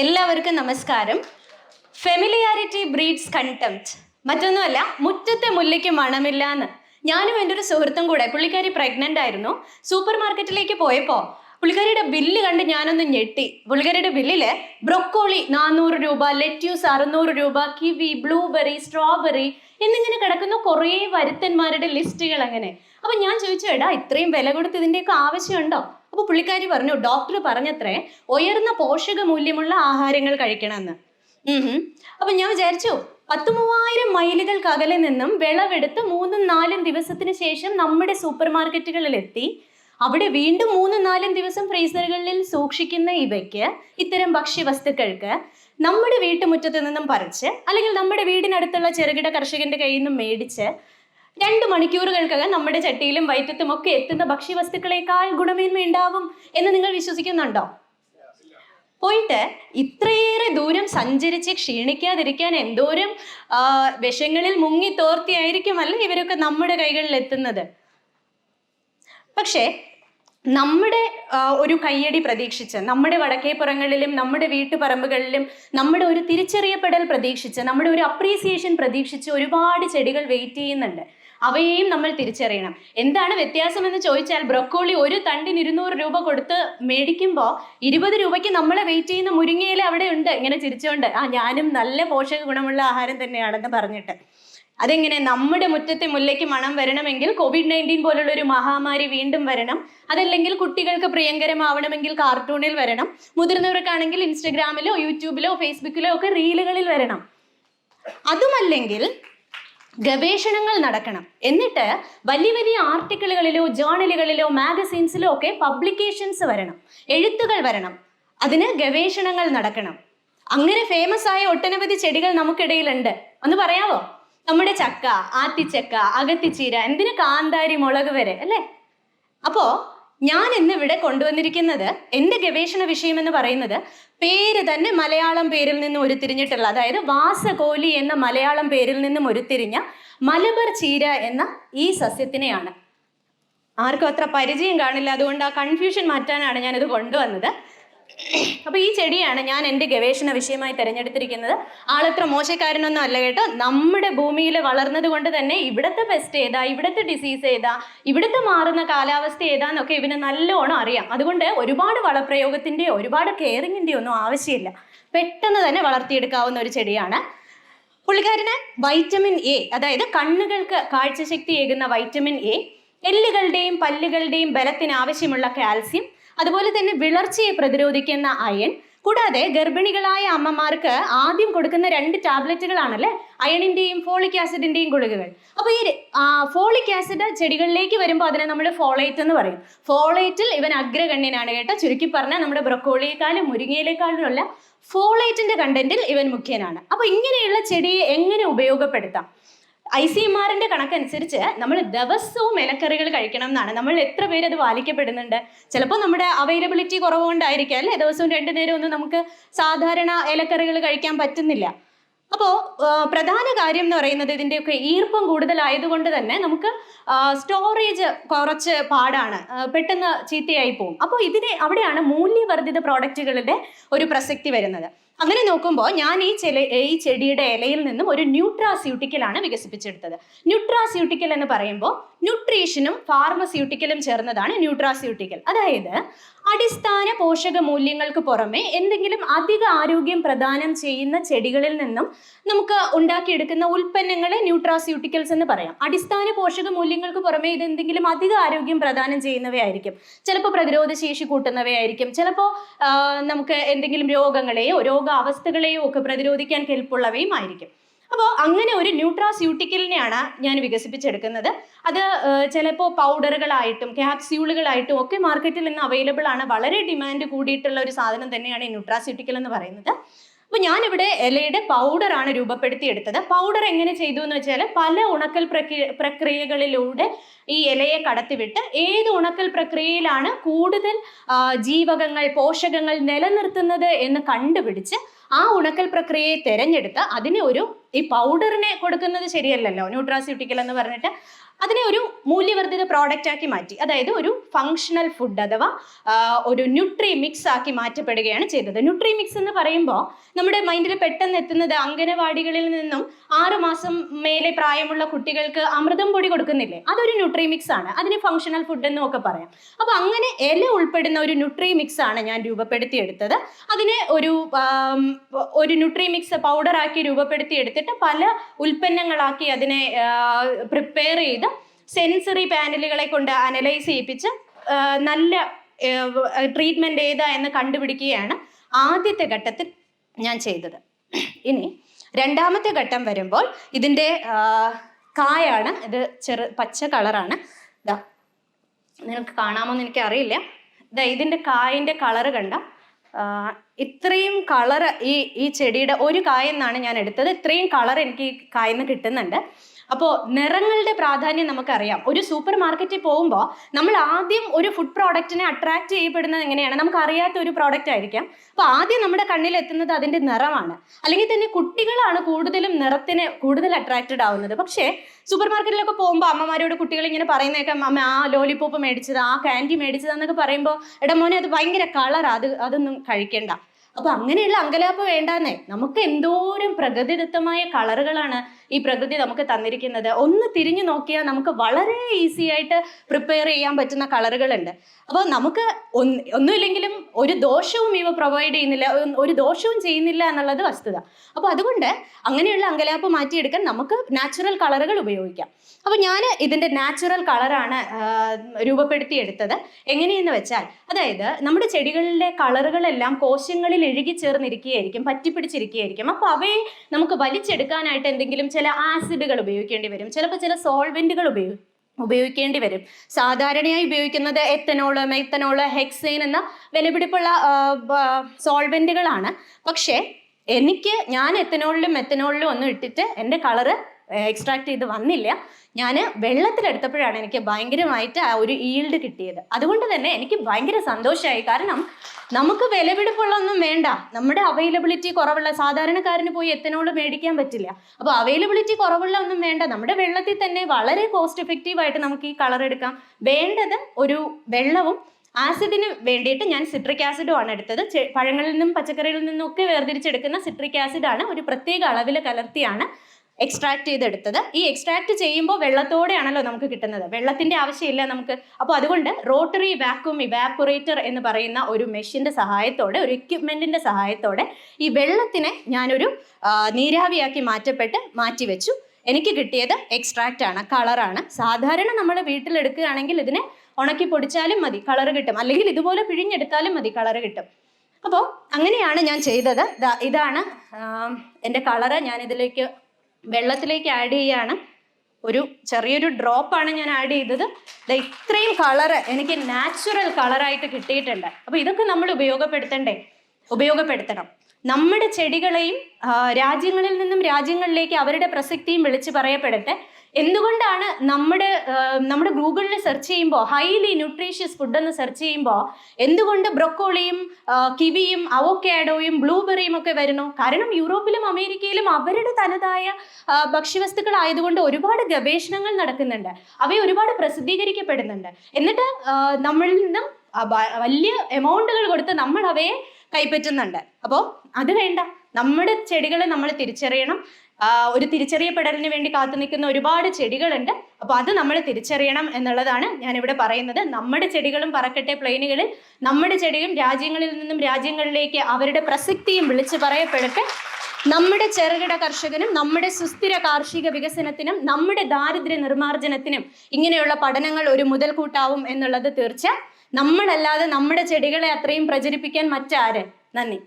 എല്ലാവർക്കും നമസ്കാരം. Familiarity breeds contempt മറ്റൊന്നുമല്ല മുറ്റത്തെ മുല്ലയ്ക്ക് മണമില്ല എന്ന് ഞാനും എന്റെ ഒരു സുഹൃത്തും കൂടെ പുള്ളിക്കാരി പ്രഗ്നന്റ് ആയിരുന്നു. സൂപ്പർ മാർക്കറ്റിലേക്ക് പോയപ്പോൾ പുള്ളിക്കാരിയുടെ ബില്ല് കണ്ട് ഞാനൊന്ന് ഞെട്ടി. പുള്ളിക്കാരിയുടെ ബില്ലിൽ ബ്രൊക്കോളി നാനൂറ് രൂപ ലെറ്റ്യൂസ് അറുന്നൂറ് രൂപ കിവി ബ്ലൂബെറി സ്ട്രോബെറി എന്നിങ്ങനെ കിടക്കുന്ന കുറേ വരുത്തന്മാരുടെ ലിസ്റ്റുകൾ അങ്ങനെ അപ്പൊ ഞാൻ ചോദിച്ചു എടാ ഇത്രയും വില കൊടുത്ത് ഇതിന്റെയൊക്കെ ആവശ്യമുണ്ടോ? അപ്പൊ പുള്ളിക്കാരി പറഞ്ഞു ഡോക്ടർ പറഞ്ഞത്രേ ഉയർന്ന പോഷക മൂല്യമുള്ള ആഹാരങ്ങൾ കഴിക്കണമെന്ന്. അപ്പൊ ഞാൻ വിചാരിച്ചു പത്ത് മൂവായിരം മൈലുകൾക്ക് അകലെ നിന്നും വിളവെടുത്ത് മൂന്നും നാലും ദിവസത്തിന് ശേഷം നമ്മുടെ സൂപ്പർ മാർക്കറ്റുകളിൽ എത്തി അവിടെ വീണ്ടും മൂന്നും നാലും ദിവസം ഫ്രീസറുകളിൽ സൂക്ഷിക്കുന്ന ഇവയ്ക്ക് ഇത്തരം ഭക്ഷ്യവസ്തുക്കൾക്ക് നമ്മുടെ വീട്ടുമുറ്റത്ത് നിന്നും പറിച്ച് അല്ലെങ്കിൽ നമ്മുടെ വീടിനടുത്തുള്ള ചെറുകിട കർഷകന്റെ കയ്യിൽ നിന്നും മേടിച്ച് രണ്ട് മണിക്കൂറുകൾക്കകം നമ്മുടെ ചട്ടിയിലും വയറ്റത്തും ഒക്കെ എത്തുന്ന ഭക്ഷ്യവസ്തുക്കളെക്കാൾ ഗുണമേന്മ ഉണ്ടാവും എന്ന് നിങ്ങൾ വിശ്വസിക്കുന്നുണ്ടോ? പോയിട്ട് ഇത്രയേറെ ദൂരം സഞ്ചരിച്ച് ക്ഷീണിക്കാതിരിക്കാൻ എന്തോരം വിഷങ്ങളിൽ മുങ്ങി തോർത്തിയായിരിക്കുമല്ല ഇവരൊക്കെ നമ്മുടെ കൈകളിൽ എത്തുന്നത് പക്ഷേ നമ്മുടെ ഒരു കയ്യടി പ്രതീക്ഷിച്ച് നമ്മുടെ വടക്കേപ്പുറങ്ങളിലും നമ്മുടെ വീട്ടുപറമ്പുകളിലും നമ്മുടെ ഒരു തിരിച്ചറിയപ്പെടൽ പ്രതീക്ഷിച്ച് നമ്മുടെ ഒരു അപ്രീസിയേഷൻ പ്രതീക്ഷിച്ച് ഒരുപാട് ചെടികൾ വെയിറ്റ് ചെയ്യുന്നുണ്ട്. അവയെയും നമ്മൾ തിരിച്ചറിയണം. എന്താണ് വ്യത്യാസം എന്ന് ചോദിച്ചാൽ ബ്രൊക്കോളി ഒരു തണ്ടിന് ഇരുന്നൂറ് രൂപ കൊടുത്ത് മേടിക്കുമ്പോൾ ഇരുപത് രൂപയ്ക്ക് നമ്മളെ വെയിറ്റ് ചെയ്യുന്ന മുരിങ്ങയില അവിടെ ഉണ്ട് ഇങ്ങനെ ചിരിച്ചുകൊണ്ട് ആ ഞാനും നല്ല പോഷക ഗുണമുള്ള ആഹാരം തന്നെയാണെന്ന് പറഞ്ഞിട്ട്. അതെങ്ങനെ നമ്മുടെ മുറ്റത്തെ മുല്ലയ്ക്ക് മണം വരണമെങ്കിൽ കോവിഡ് നയന്റീൻ പോലുള്ള ഒരു മഹാമാരി വീണ്ടും വരണം. അതല്ലെങ്കിൽ കുട്ടികൾക്ക് പ്രിയങ്കരമാവണമെങ്കിൽ കാർട്ടൂണിൽ വരണം. മുതിർന്നവർക്കാണെങ്കിൽ ഇൻസ്റ്റഗ്രാമിലോ യൂട്യൂബിലോ ഫേസ്ബുക്കിലോ ഒക്കെ റീലുകളിൽ വരണം. അതുമല്ലെങ്കിൽ ഗവേഷണങ്ങൾ നടക്കണം. എന്നിട്ട് വലിയ വലിയ ആർട്ടിക്കിളുകളിലോ ജേണലുകളിലോ മാഗസീൻസിലോ ഒക്കെ പബ്ലിക്കേഷൻസ് വരണം. എഴുത്തുകൾ വരണം. അതിന് ഗവേഷണങ്ങൾ നടക്കണം. അങ്ങനെ ഫേമസ് ആയ ഒട്ടനവധി ചെടികൾ നമുക്കിടയിലുണ്ട്. ഒന്ന് പറയാവോ? നമ്മുടെ ചക്ക ആത്തിച്ചക്ക അകത്തിച്ചീര എന്തിന് കാന്താരി മുളക് വരെ അല്ലേ? അപ്പോ ഞാൻ ഇന്ന് ഇവിടെ കൊണ്ടുവന്നിരിക്കുന്നത് എന്റെ ഗവേഷണ വിഷയം എന്ന് പറയുന്നത് പേര് തന്നെ മലയാളം പേരിൽ നിന്നും ഉരുത്തിരിഞ്ഞിട്ടുള്ള അതായത് വാസകോലി എന്ന മലയാളം പേരിൽ നിന്നും ഉരുത്തിരിഞ്ഞ മലബർ ചീര എന്ന ഈ സസ്യത്തിനെയാണ്. ആർക്കും അത്ര പരിചയം കാണില്ല അതുകൊണ്ട് ആ കൺഫ്യൂഷൻ മാറ്റാനാണ് ഞാനിത് കൊണ്ടുവന്നത്. അപ്പൊ ഈ ചെടിയാണ് ഞാൻ എന്റെ ഗവേഷണ വിഷയമായി തിരഞ്ഞെടുത്തിരിക്കുന്നത്. ആളത്ര മോശക്കാരനൊന്നും അല്ല കേട്ടോ. നമ്മുടെ ഭൂമിയിൽ വളർന്നത് കൊണ്ട് തന്നെ ഇവിടുത്തെ പെസ്റ്റ് ഏതാ ഇവിടുത്തെ ഡിസീസ് ഏതാ ഇവിടുത്തെ മാറുന്ന കാലാവസ്ഥ ഏതാന്നൊക്കെ ഇവന് നല്ലോണം അറിയാം. അതുകൊണ്ട് ഒരുപാട് വളപ്രയോഗത്തിന്റെയോ ഒരുപാട് കെയറിങ്ങിന്റെയോ ഒന്നും ആവശ്യമില്ല. പെട്ടെന്ന് തന്നെ വളർത്തിയെടുക്കാവുന്ന ഒരു ചെടിയാണ്. പുള്ളിക്കാരന് വൈറ്റമിൻ എ അതായത് കണ്ണുകൾക്ക് കാഴ്ചശക്തി ഏകുന്ന വൈറ്റമിൻ എ എല്ലുകളുടെയും പല്ലുകളുടെയും ബലത്തിന് ആവശ്യമുള്ള കാൽസ്യം അതുപോലെ തന്നെ വിളർച്ചയെ പ്രതിരോധിക്കുന്ന അയൺ. കൂടാതെ ഗർഭിണികളായ അമ്മമാർക്ക് ആദ്യം കൊടുക്കുന്ന രണ്ട് ടാബ്ലറ്റുകളാണല്ലേ? അയണിന്റെയും ഫോളിക് ആസിഡിന്റെയും ഗുളികകൾ. അപ്പൊ ഈ ഫോളിക് ആസിഡ് ചെടികളിലേക്ക് വരുമ്പോൾ അതിനെ നമ്മൾ ഫോളേറ്റ് എന്ന് പറയും. ഫോളേറ്റിൽ ഇവൻ അഗ്രഗണ്യനാണ് കേട്ടോ. ചുരുക്കി പറഞ്ഞാൽ നമ്മുടെ ബ്രൊക്കോളിയേക്കാളും മുരിങ്ങയിലേക്കാളുമുള്ള ഫോളേറ്റിന്റെ കണ്ടന്റിൽ ഇവൻ മുഖ്യനാണ്. അപ്പൊ ഇങ്ങനെയുള്ള ചെടിയെ എങ്ങനെ ഉപയോഗപ്പെടുത്താം? ഐ സി എം കണക്കനുസരിച്ച് നമ്മൾ ദിവസവും ഇലക്കറികൾ കഴിക്കണം എന്നാണ് നമ്മൾ എത്ര പേര് അത് പാലിക്കപ്പെടുന്നുണ്ട്? ചിലപ്പോൾ നമ്മുടെ അവൈലബിലിറ്റി കുറവുകൊണ്ടായിരിക്കാം അല്ലേ? ദിവസവും രണ്ടു നേരം ഒന്നും നമുക്ക് സാധാരണ ഇലക്കറികൾ കഴിക്കാൻ പറ്റുന്നില്ല. അപ്പോൾ പ്രധാന കാര്യം എന്ന് പറയുന്നത് ഇതിന്റെയൊക്കെ ഈർപ്പം കൂടുതലായതുകൊണ്ട് തന്നെ നമുക്ക് സ്റ്റോറേജ് കുറച്ച് പാടാണ്. പെട്ടെന്ന് ചീത്തയായി പോകും അപ്പോൾ ഇതിനെ അവിടെയാണ് മൂല്യവർദ്ധിത പ്രോഡക്റ്റുകളുടെ ഒരു പ്രസക്തി വരുന്നത്. അങ്ങനെ നോക്കുമ്പോൾ ഞാൻ ഈ ചെല ഈ ചെടിയുടെ ഇലയിൽ നിന്നും ഒരു ന്യൂട്രാസ്യൂട്ടിക്കലാണ് വികസിപ്പിച്ചെടുത്തത്. ന്യൂട്രാസ്യൂട്ടിക്കൽ എന്ന് പറയുമ്പോൾ ന്യൂട്രീഷനും ഫാർമസ്യൂട്ടിക്കലും ചേർന്നതാണ് ന്യൂട്രാസ്യൂട്ടിക്കൽ അതായത് അടിസ്ഥാന പോഷക മൂല്യങ്ങൾക്ക് പുറമെ എന്തെങ്കിലും അധിക ആരോഗ്യം പ്രദാനം ചെയ്യുന്ന ചെടികളിൽ നിന്നും നമുക്ക് ഉണ്ടാക്കിയെടുക്കുന്ന ഉൽപ്പന്നങ്ങളെ ന്യൂട്രാസ്യൂട്ടിക്കൽസ് എന്ന് പറയാം. അടിസ്ഥാന പോഷക മൂല്യങ്ങൾക്ക് പുറമെ ഇത് എന്തെങ്കിലും അധിക ആരോഗ്യം പ്രദാനം ചെയ്യുന്നവയായിരിക്കും. ചിലപ്പോൾ പ്രതിരോധ ശേഷി കൂട്ടുന്നവയായിരിക്കും ചിലപ്പോൾ നമുക്ക് എന്തെങ്കിലും രോഗങ്ങളെയോ രോഗാവസ്ഥകളെയോ ഒക്കെ പ്രതിരോധിക്കാൻ കെൽപ്പുള്ളവയും ആയിരിക്കും അപ്പോൾ അങ്ങനെ ഒരു ന്യൂട്രാസ്യൂട്ടിക്കലിനെയാണ് ഞാൻ വികസിപ്പിച്ചെടുക്കുന്നത്. അത് ചിലപ്പോൾ പൗഡറുകളായിട്ടും ക്യാപ്സ്യൂളുകളായിട്ടും ഒക്കെ മാർക്കറ്റിൽ നിന്ന് അവൈലബിൾ ആണ്. വളരെ ഡിമാൻഡ് കൂടിയിട്ടുള്ള ഒരു സാധനം തന്നെയാണ് ഈ ന്യൂട്രാസ്യൂട്ടിക്കൽ എന്ന് പറയുന്നത്. അപ്പോൾ ഞാനിവിടെ ഇലയുടെ പൗഡറാണ് രൂപപ്പെടുത്തിയെടുത്തത്. പൗഡർ എങ്ങനെ ചെയ്തു എന്ന് വെച്ചാൽ പല ഉണക്കൽ പ്രക്രിയ പ്രക്രിയകളിലൂടെ ഈ ഇലയെ കടത്തിവിട്ട് ഏത് ഉണക്കൽ പ്രക്രിയയിലാണ് കൂടുതൽ ജീവകങ്ങൾ പോഷകങ്ങൾ നിലനിർത്തുന്നത് എന്ന് കണ്ടുപിടിച്ച് ആ ഉണക്കൽ പ്രക്രിയയെ തിരഞ്ഞെടുത്ത് അതിനെ ഒരു ഈ പൗഡറിനെ കൊടുക്കുന്നത് ശരിയല്ലല്ലോ. ന്യൂട്രാസ്യൂട്ടിക്കൽ എന്ന് പറഞ്ഞിട്ട് അതിനെ ഒരു മൂല്യവർദ്ധിത പ്രോഡക്റ്റ് ആക്കി മാറ്റി. അതായത് ഒരു ഫങ്ഷണൽ ഫുഡ് അഥവാ ഒരു ന്യൂട്രി മിക്സ് ആക്കി മാറ്റപ്പെടുകയാണ് ചെയ്തത്. ന്യൂട്രി മിക്സ് എന്ന് പറയുമ്പോൾ നമ്മുടെ മൈൻഡിൽ പെട്ടെന്ന് എത്തുന്നത് അംഗനവാടികളിൽ നിന്നും ആറു മാസം മേലെ പ്രായമുള്ള കുട്ടികൾക്ക് അമൃതം പൊടി കൊടുക്കുന്നില്ലേ? അതൊരു ന്യൂട്രി മിക്സ് ആണ്. അതിന് ഫങ്ഷണൽ ഫുഡ് എന്നും ഒക്കെ പറയാം. അപ്പൊ അങ്ങനെ ഇല ഉൾപ്പെടുന്ന ഒരു ന്യൂട്രി മിക്സ് ആണ് ഞാൻ രൂപപ്പെടുത്തിയെടുത്തത്. അതിനെ ഒരു ഒരു ന്യൂട്രി മിക്സ് പൗഡർ ആക്കി രൂപപ്പെടുത്തി എടുത്തിട്ട് പല ഉൽപ്പന്നങ്ങളാക്കി അതിനെ പ്രിപ്പയർ ചെയ്ത് സെൻസറി പാനലുകളെ കൊണ്ട് അനലൈസ് ചെയ്യിപ്പിച്ച് നല്ല ട്രീറ്റ്മെന്റ് ഏതാ എന്ന് കണ്ടുപിടിക്കുകയാണ് ആദ്യത്തെ ഘട്ടത്തിൽ ഞാൻ ചെയ്തത്. ഇനി രണ്ടാമത്തെ ഘട്ടം വരുമ്പോൾ ഇതിന്റെ കായാണ് ഇത് ചെറു പച്ച കളറാണ്. ഇതാ നിനക്ക് കാണാമോന്ന് എനിക്ക് അറിയില്ല ഇതാ ഇതിന്റെ കായന്റെ കളറ് കണ്ട ഇത്രയും കളർ ഈ ഈ ചെടിയുടെ ഒരു കായെന്നാണ് ഞാൻ എടുത്തത്. ഇത്രയും കളർ എനിക്ക് കായെന്ന് കിട്ടുന്നുണ്ട്. അപ്പോൾ നിറങ്ങളുടെ പ്രാധാന്യം നമുക്കറിയാം. ഒരു സൂപ്പർ മാർക്കറ്റിൽ പോകുമ്പോൾ നമ്മൾ ആദ്യം ഒരു ഫുഡ് പ്രോഡക്റ്റിനെ അട്രാക്ട് ചെയ്യപ്പെടുന്നത് എങ്ങനെയാണ്? നമുക്ക് അറിയാത്ത ഒരു പ്രോഡക്റ്റ് ആയിരിക്കാം. അപ്പോൾ ആദ്യം നമ്മുടെ കണ്ണിൽ എത്തുന്നത് അതിന്റെ നിറമാണ്. അല്ലെങ്കിൽ തന്നെ കുട്ടികളാണ് കൂടുതലും നിറത്തിന് കൂടുതൽ അട്രാക്റ്റഡ് ആവുന്നത്. പക്ഷേ സൂപ്പർ മാർക്കറ്റിലൊക്കെ പോകുമ്പോൾ അമ്മമാരോട് കുട്ടികൾ ഇങ്ങനെ പറയുന്നേക്കാം അമ്മ ആ ലോലിപോപ്പ് മേടിച്ചത് ആ കാൻഡി മേടിച്ചതെന്നൊക്കെ പറയുമ്പോൾ എടാ അത് ഭയങ്കര കളറാണ് അത് അതൊന്നും കഴിക്കേണ്ട. അപ്പൊ അങ്ങനെയുള്ള അങ്കലാപ്പ് വേണ്ടാന്നേ. നമുക്ക് എന്തോരം പ്രകൃതിദത്തമായ കളറുകളാണ് ഈ പ്രകൃതി നമുക്ക് തന്നിരിക്കുന്നത്. ഒന്ന് തിരിഞ്ഞു നോക്കിയാൽ നമുക്ക് വളരെ ഈസി ആയിട്ട് പ്രിപ്പയർ ചെയ്യാൻ പറ്റുന്ന കളറുകളുണ്ട്. അപ്പോൾ നമുക്ക് ഒന്ന് ഒന്നുമില്ലെങ്കിലും ഒരു ദോഷവും ഇവ പ്രൊവൈഡ് ചെയ്യുന്നില്ല ഒരു ദോഷവും ചെയ്യുന്നില്ല എന്നുള്ളത് വസ്തുത. അപ്പോൾ അതുകൊണ്ട് അങ്ങനെയുള്ള അങ്കലാപ്പ് മാറ്റിയെടുക്കാൻ നമുക്ക് നാച്ചുറൽ കളറുകൾ ഉപയോഗിക്കാം. അപ്പോൾ ഞാൻ ഇതിന്റെ നാച്ചുറൽ കളറാണ് രൂപപ്പെടുത്തിയെടുത്തത്. എങ്ങനെയെന്ന് വെച്ചാൽ അതായത് നമ്മുടെ ചെടികളിലെ കളറുകളെല്ലാം കോശങ്ങളിൽ എഴുകി ചേർന്നിരിക്കുകയായിരിക്കും പറ്റിപ്പിടിച്ചിരിക്കുകയായിരിക്കും. അപ്പോൾ അവയെ നമുക്ക് വലിച്ചെടുക്കാനായിട്ട് എന്തെങ്കിലും ചില ആസിഡുകൾ ഉപയോഗിക്കേണ്ടി വരും. ചിലപ്പോൾ ചില സോൾവെന്റുകൾ ഉപയോഗിക്കും ഉപയോഗിക്കേണ്ടി വരും. സാധാരണയായി ഉപയോഗിക്കുന്നത് എത്തനോൾ മെത്തനോൾ ഹെക്സൈൻ എന്ന വിലപിടിപ്പുള്ള സോൾവെന്റുകളാണ്. പക്ഷേ എനിക്ക് ഞാൻ എത്തനോളിലും മെത്തനോളിലും ഒന്നും ഇട്ടിട്ട് എന്റെ കളറ് എക്സ്ട്രാക്ട് ചെയ്ത് വന്നില്ല. ഞാൻ വെള്ളത്തിലെടുത്തപ്പോഴാണ് എനിക്ക് ഭയങ്കരമായിട്ട് ആ ഒരു ഈൽഡ് കിട്ടിയത്. അതുകൊണ്ട് തന്നെ എനിക്ക് ഭയങ്കര സന്തോഷമായി കാരണം നമുക്ക് വിലപിടിപ്പുള്ളൊന്നും വേണ്ട. നമ്മുടെ അവൈലബിലിറ്റി കുറവുള്ള സാധാരണക്കാരന് പോയി എത്തനോൾ മേടിക്കാൻ പറ്റില്ല. അപ്പോൾ അവൈലബിലിറ്റി കുറവുള്ള ഒന്നും വേണ്ട. നമ്മുടെ വെള്ളത്തിൽ തന്നെ വളരെ കോസ്റ്റ് എഫക്റ്റീവായിട്ട് നമുക്ക് ഈ കളർ എടുക്കാം. വേണ്ടത് ഒരു വെള്ളവും ആസിഡിന് വേണ്ടിയിട്ട് ഞാൻ സിട്രിക് ആസിഡും ആണ് എടുത്തത്. പഴങ്ങളിൽ നിന്നും പച്ചക്കറികളിൽ നിന്നും ഒക്കെ വേർതിരിച്ചെടുക്കുന്ന സിട്രിക് ആസിഡാണ് ഒരു പ്രത്യേക അളവിൽ കലർത്തിയാണ്. എക്സ്ട്രാക്ട് ചെയ്തെടുത്തത്. ഈ എക്സ്ട്രാക്ട് ചെയ്യുമ്പോൾ വെള്ളത്തോടെയാണല്ലോ നമുക്ക് കിട്ടുന്നത്. വെള്ളത്തിന്റെ ആവശ്യമില്ല നമുക്ക്. അപ്പോൾ അതുകൊണ്ട് റോട്ടറി വാക്യൂം ഇവാപ്പറേറ്റർ എന്ന് പറയുന്ന ഒരു മെഷീന്റെ സഹായത്തോടെ ഒരു എക്യുപ്മെന്റിന്റെ സഹായത്തോടെ ഈ വെള്ളത്തിനെ ഞാനൊരു നീരാവിയാക്കി മാറ്റപ്പെട്ട് മാറ്റി വെച്ചു എനിക്ക് കിട്ടിയത് എക്സ്ട്രാക്റ്റ് ആണ് കളറാണ് സാധാരണ നമ്മൾ വീട്ടിലെടുക്കുകയാണെങ്കിൽ ഇതിനെ ഉണക്കി പൊടിച്ചാലും മതി കളർ കിട്ടും. അല്ലെങ്കിൽ ഇതുപോലെ പിഴിഞ്ഞെടുത്താലും മതി കളർ കിട്ടും. അപ്പോൾ അങ്ങനെയാണ് ഞാൻ ചെയ്തത്. ഇതാണ് എന്റെ കളറ് ഞാൻ ഇതിലേക്ക് വെള്ളത്തിലേക്ക് ആഡ് ചെയ്യാണ്. ഒരു ചെറിയൊരു ഡ്രോപ്പാണ് ഞാൻ ആഡ് ചെയ്തത്. ഇത്രയും കളറ് എനിക്ക് നാച്ചുറൽ കളറായിട്ട് കിട്ടിയിട്ടുണ്ട്. അപ്പോൾ ഇതൊക്കെ നമ്മൾ ഉപയോഗപ്പെടുത്തണ്ടേ? ഉപയോഗപ്പെടുത്തണം. നമ്മുടെ ചെടികളെയും രാജ്യങ്ങളിൽ നിന്നും രാജ്യങ്ങളിലേക്ക് അവരുടെ പ്രസക്തിയും വിളിച്ചു പറയപ്പെടട്ടെ. എന്തുകൊണ്ടാണ് നമ്മുടെ നമ്മുടെ ഗൂഗിളിൽ സെർച്ച് ചെയ്യുമ്പോൾ ഹൈലി ന്യൂട്രീഷ്യസ് ഫുഡ് എന്ന് സെർച്ച് ചെയ്യുമ്പോൾ എന്തുകൊണ്ട് ബ്രൊക്കോളിയും കിവിയും അവോക്കാഡോയും ബ്ലൂബെറിയും ഒക്കെ വരുന്നു? കാരണം യൂറോപ്പിലും അമേരിക്കയിലും അവരുടെ തനതായ ഭക്ഷ്യവസ്തുക്കളായതുകൊണ്ട് ഒരുപാട് ഗവേഷണങ്ങൾ നടക്കുന്നുണ്ട്. അവയെ ഒരുപാട് പ്രസിദ്ധീകരിക്കപ്പെടുന്നുണ്ട്. എന്നിട്ട് നമ്മളിൽ നിന്നും വലിയ എമൗണ്ടുകൾ കൊടുത്ത് നമ്മൾ അവയെ കൈപ്പറ്റുന്നുണ്ട്. അപ്പോൾ അത് വേണ്ട. നമ്മുടെ ചെടികളെ നമ്മൾ തിരിച്ചറിയണം. ഒരു തിരിച്ചറിയപ്പെടലിന് വേണ്ടി കാത്തു നിൽക്കുന്ന ഒരുപാട് ചെടികളുണ്ട്. അപ്പോൾ അത് നമ്മൾ തിരിച്ചറിയണം എന്നുള്ളതാണ് ഞാൻ ഇവിടെ പറയുന്നത്. നമ്മുടെ ചെടികളും പറക്കട്ടെ പ്ലെയിനുകളിൽ. നമ്മുടെ ചെടിയും രാജ്യങ്ങളിൽ നിന്നും രാജ്യങ്ങളിലേക്ക് അവരുടെ പ്രസക്തിയും വിളിച്ചു പറയപ്പെടട്ടെ. നമ്മുടെ ചെറുകിട കർഷകനും നമ്മുടെ സുസ്ഥിര കാർഷിക വികസനത്തിനും നമ്മുടെ ദാരിദ്ര്യ നിർമ്മാർജനത്തിനും ഇങ്ങനെയുള്ള പഠനങ്ങൾ ഒരു മുതൽക്കൂട്ടാവും എന്നുള്ളത് തീർച്ച നമ്മളല്ലാതെ നമ്മുടെ ചെടികളെ അത്രയും പ്രചരിപ്പിക്കാൻ മറ്റാര്? നന്ദി.